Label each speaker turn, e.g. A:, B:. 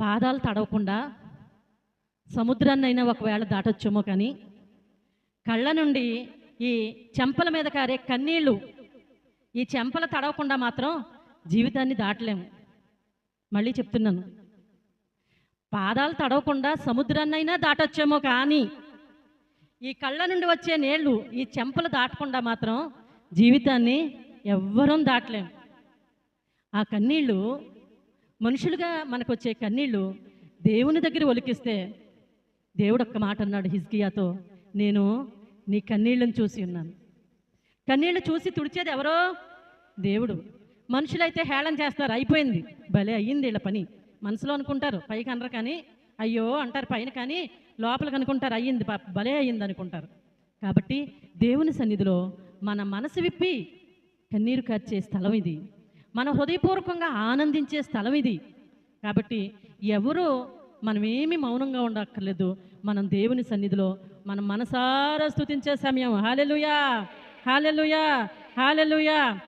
A: పాదాలు తడవకుండా సముద్రాన్నైనా ఒకవేళ దాటొచ్చేమో కానీ కళ్ళ నుండి ఈ చెంపల మీద కారే కన్నీళ్ళు ఈ చెంపలు తడవకుండా మాత్రం జీవితాన్ని దాటలేము. మళ్ళీ చెప్తున్నాను. పాదాలు తడవకుండా సముద్రాన్నైనా దాటొచ్చేమో కానీ ఈ కళ్ళ నుండి వచ్చే నీళ్ళు ఈ చెంపలు దాటకుండా మాత్రం జీవితాన్ని ఎవ్వరం దాటలేము. ఆ కన్నీళ్ళు మనుషులుగా మనకు వచ్చే కన్నీళ్ళు దేవుని దగ్గర ఒలికిస్తే దేవుడు ఒక్క మాట అన్నాడు హిజ్కియాతో నేను నీ కన్నీళ్ళని చూసి ఉన్నాను. కన్నీళ్ళు చూసి తుడిచేది ఎవరో? దేవుడు. మనుషులైతే హేళన చేస్తారు అయిపోయింది. భలే అయ్యింది వీళ్ళ పని. మనసులో అనుకుంటారు పైకి అనరు కానీ అయ్యో అంటారు పైన కానీ లోపలికి అనుకుంటారు అయ్యింది భలే అయ్యింది అనుకుంటారు. కాబట్టి దేవుని సన్నిధిలో మన మనసు విప్పి కన్నీరు కార్చే స్థలం ఇది. మన హృదయపూర్వకంగా ఆనందించే స్థలం ఇది. కాబట్టి ఎవరు మనమేమి మౌనంగా ఉండక్కర్లేదు. మనం దేవుని సన్నిధిలో మనం మనసారా స్తుతించే సమయం హాలెలుయా హాలెలుయా హాలెలుయా